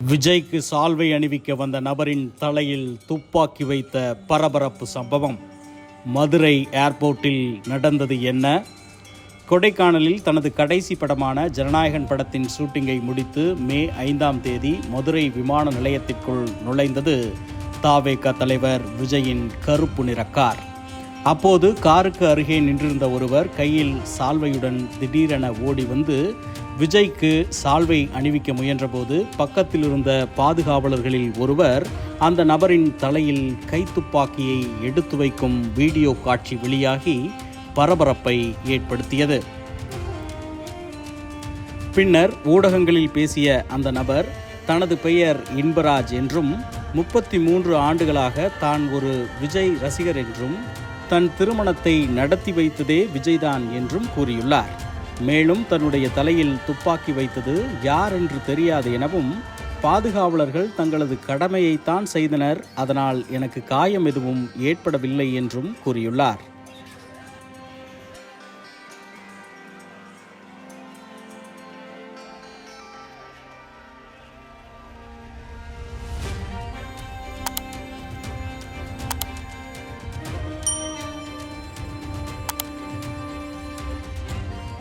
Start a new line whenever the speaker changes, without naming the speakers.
விஜய்க்கு சால்வை அணிவிக்க வந்த நபரின் தலையில் துப்பாக்கி வைத்த பரபரப்பு சம்பவம். மதுரை ஏர்போர்ட்டில் நடந்தது என்ன? கொடைக்கானலில் தனது கடைசி படமான ஜனநாயகன் படத்தின் ஷூட்டிங்கை முடித்து மே ஐந்தாம் தேதி மதுரை விமான நிலையத்திற்குள் நுழைந்தது தாவேக தலைவர் விஜயின் கருப்பு நிற கார் அப்போது காருக்கு அருகே நின்றிருந்த ஒருவர் கையில் சால்வையுடன் திடீரென ஓடி வந்து விஜய்க்கு சால்வை அணிவிக்க முயன்றபோது பக்கத்தில் இருந்த பாதுகாவலர்களில் ஒருவர் அந்த நபரின் தலையில் கைத்துப்பாக்கியை எடுத்து வைக்கும் வீடியோ காட்சி வெளியாகி பரபரப்பை ஏற்படுத்தியது. பின்னர் ஊடகங்களில் பேசிய அந்த நபர் தனது பெயர் இன்பராஜ் என்றும் முப்பத்தி மூன்று ஆண்டுகளாக தான் ஒரு விஜய் ரசிகர் என்றும் தன் திருமணத்தை நடத்தி வைத்ததே விஜய்தான் என்றும் கூறியுள்ளார். மேலும் தன்னுடைய தலையில் துப்பாக்கி வைத்தது யார் என்று தெரியாது எனவும் பாதுகாவலர்கள் தங்களது கடமையைத்தான் செய்தனர் அதனால் எனக்கு காயம் எதுவும் ஏற்படவில்லை என்றும் கூறியுள்ளார்.